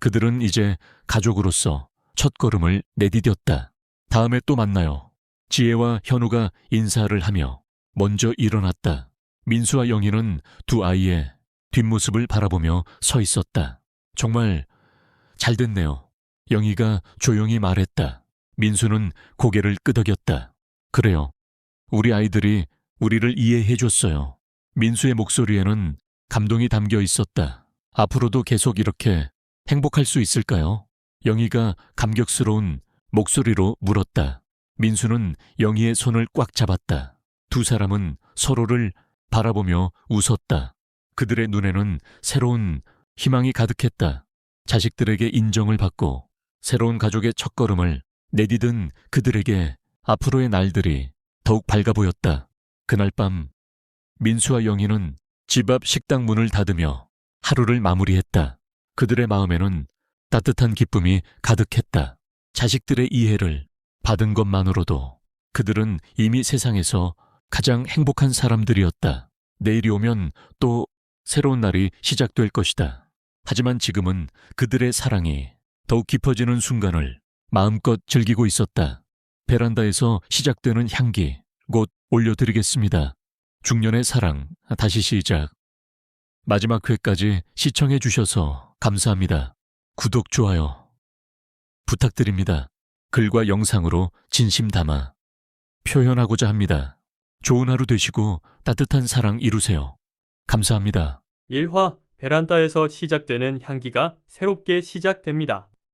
그들은 이제 가족으로서 첫 걸음을 내디뎠다. 다음에 또 만나요. 지혜와 현우가 인사를 하며 먼저 일어났다. 민수와 영희는 두 아이의 뒷모습을 바라보며 서 있었다. 정말 잘 됐네요. 영희가 조용히 말했다. 민수는 고개를 끄덕였다. 그래요. 우리 아이들이 우리를 이해해 줬어요. 민수의 목소리에는 감동이 담겨 있었다. 앞으로도 계속 이렇게 행복할 수 있을까요? 영희가 감격스러운 목소리로 물었다. 민수는 영희의 손을 꽉 잡았다. 두 사람은 서로를 바라보며 웃었다. 그들의 눈에는 새로운 희망이 가득했다. 자식들에게 인정을 받고 새로운 가족의 첫걸음을 내디딘 그들에게 앞으로의 날들이 더욱 밝아 보였다. 그날 밤 민수와 영희는 집 앞 식당 문을 닫으며 하루를 마무리했다. 그들의 마음에는 따뜻한 기쁨이 가득했다. 자식들의 이해를 받은 것만으로도 그들은 이미 세상에서 가장 행복한 사람들이었다. 내일이 오면 또 새로운 날이 시작될 것이다. 하지만 지금은 그들의 사랑이 더욱 깊어지는 순간을 마음껏 즐기고 있었다. 베란다에서 시작되는 향기 곧 올려드리겠습니다. 중년의 사랑 다시 시작. 마지막 회까지 시청해 주셔서 감사합니다. 구독, 좋아요 부탁드립니다. 글과 영상으로 진심 담아 표현하고자 합니다. 좋은 하루 되시고 따뜻한 사랑 이루세요. 감사합니다. 1화 베란다에서 시작되는 향기가 새롭게 시작됩니다.